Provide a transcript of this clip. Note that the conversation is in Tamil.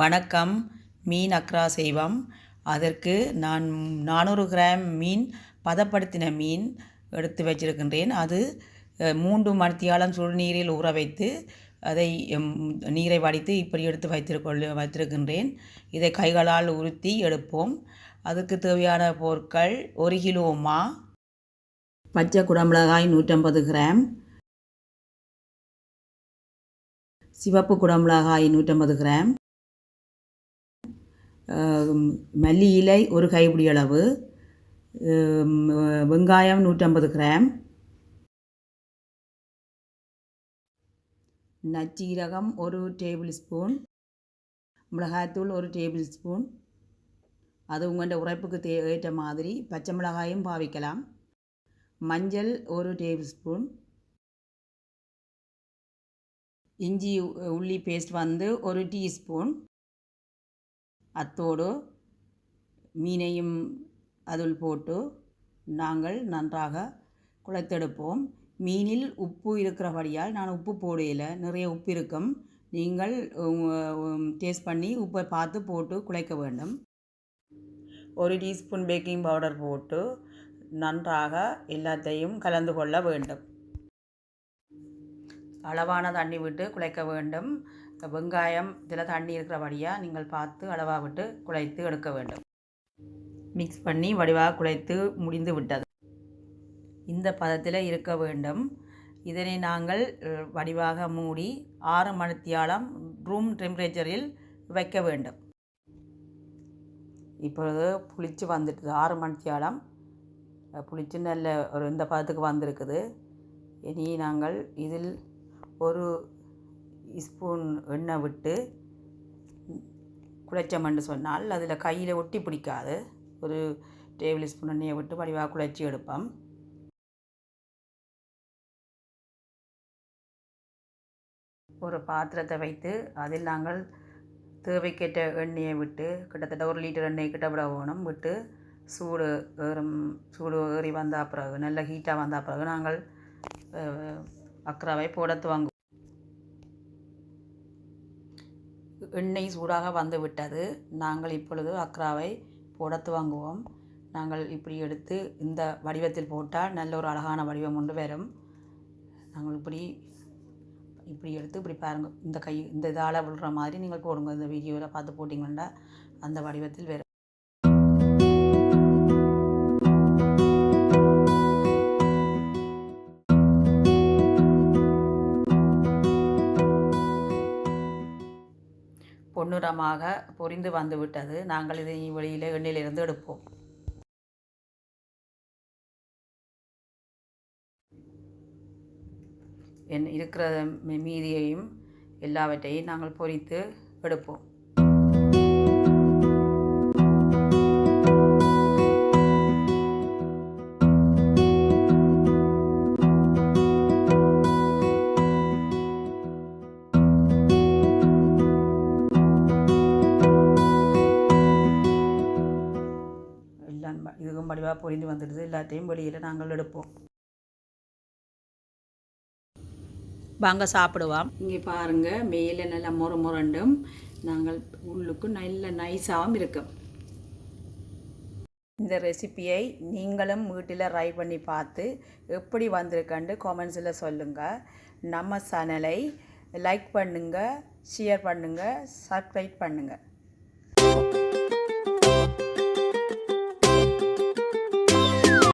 வணக்கம் மீன் அக்ரா செய்வோம் அதற்கு நான் நானூறு கிராம் மீன் பதப்படுத்தின மீன் எடுத்து வச்சிருக்கின்றேன். அது மூன்று மணித்தியாலம் சுடுநீரில் ஊற வைத்து அதை நீரை வடித்து இப்படி எடுத்து வைத்திருக்கொள்ள வைத்திருக்கின்றேன். இதை கைகளால் உருத்தி எடுப்போம். அதுக்கு தேவையான பொருட்கள் ஒரு கிலோ மா பச்சை குடமிளகாய் நூற்றம்பது கிராம் சிவப்பு குடமிளகாய் நூற்றம்பது கிராம் மல்லி இலை ஒரு கைப்பிடி அளவு வெங்காயம் நூற்றம்பது கிராம் நச்சீரகம் ஒரு டேபிள் ஸ்பூன் மிளகாய்த்தூள் ஒரு டேபிள் ஸ்பூன். அது உங்கள்கிட்ட உரைப்புக்கு தே ஏற்ற மாதிரி பச்சை மிளகாயும் பாவிக்கலாம். மஞ்சள் ஒரு டேபிள் ஸ்பூன். இஞ்சி உள்ளி பேஸ்ட் வந்து ஒரு டீஸ்பூன். அத்தோடு மீனையும் அதில் போட்டு நாங்கள் நன்றாக குழைத்தெடுப்போம். மீனில் உப்பு இருக்கிறபடியால் நான் உப்பு போடையில் நிறைய உப்பு இருக்கும். நீங்கள் டேஸ்ட் பண்ணி உப்பை பார்த்து போட்டு குழைக்க வேண்டும். ஒரு டீஸ்பூன் பேக்கிங் பவுடர் போட்டு நன்றாக எல்லாத்தையும் கலந்து கொள்ள வேண்டும். அளவான தண்ணி விட்டு குழைக்க வேண்டும். வெங்காயம் இதில் தண்ணி இருக்கிறபடியாக நீங்கள் பார்த்து அளவாக விட்டு குழைத்து எடுக்க வேண்டும். மிக்ஸ் பண்ணி வடிவாக குழைத்து முடிந்து விட்டது. இந்த பதத்தில் இருக்க வேண்டும். இதனை நாங்கள் வடிவாக மூடி ஆறு மணித்தியாலம் ரூம் டெம்பரேச்சரில் வைக்க வேண்டும். இப்பொழுது புளிச்சு வந்துட்டுது. ஆறு மணித்தியாலம் புளிச்சு நல்ல ஒரு இந்த பதத்துக்கு வந்திருக்குது. இனி நாங்கள் இதில் ஒரு ஸ்பூன் எண்ணெய் விட்டு குழைச்சோம்னு சொன்னால் அதில் கையில் ஒட்டி பிடிக்காது. ஒரு டேபிள் ஸ்பூன் எண்ணெயை விட்டு வடிவாக குழைச்சி எடுப்போம். ஒரு பாத்திரத்தை வைத்து அதில் நாங்கள் தேவைக்கேற்ற எண்ணெயை விட்டு கிட்டத்தட்ட ஒரு லிட்டர் எண்ணெய் கிட்ட விட வேணும் விட்டு சூடு ஏறும் சூடு ஏறி வந்த பிறகு நல்ல ஹீட்டாக வந்த பிறகு நாங்கள் அக்ராவை போட துவங்குவோம். எண்ணெய் சூடாக வந்து விட்டது. நாங்கள் இப்பொழுது அக்ராவை போட துவங்குவோம். நாங்கள் இப்படி எடுத்து இந்த வடிவத்தில் போட்டால் நல்ல ஒரு அழகான வடிவம் ஒன்று வரும். நாங்கள் இப்படி இப்படி எடுத்து இப்படி பாருங்கள் இந்த கை இந்த இதால் விழுற மாதிரி நீங்கள் போடுங்க. இந்த வீடியோவில் பார்த்து போட்டிங்கன்னா அந்த வடிவத்தில் வரும் பொன்னுரமாக பொரிந்து வந்துவிட்டது. நாங்கள் இதை வெளியில் எண்ணிலிருந்து எடுப்போம். என் இருக்கிற மீ- மீதியையும் எல்லாவற்றையும் நாங்கள் பொரித்து எடுப்போம். எல்லாம் இதுக்கும் வடிவாக பொரிந்து வந்துடுது. எல்லாத்தையும் வெளியில் நாங்கள் எடுப்போம். வாங்க சாப்பிடுவோம். இங்கே பாருங்கள் மேலே நல்லா முற முரண்டும் நாங்கள் உள்ளுக்கு நல்ல நைஸாகவும் இருக்கும் இந்த ரெசிபியை நீங்களும் வீட்டில் ட்ரை பண்ணி பார்த்து எப்படி வந்திருக்கண்டு காமெண்ட்ஸில் சொல்லுங்கள் நம்ம சேனலை லைக் பண்ணுங்கள் ஷேர் பண்ணுங்கள் சப்ஸ்கிரைப் பண்ணுங்கள்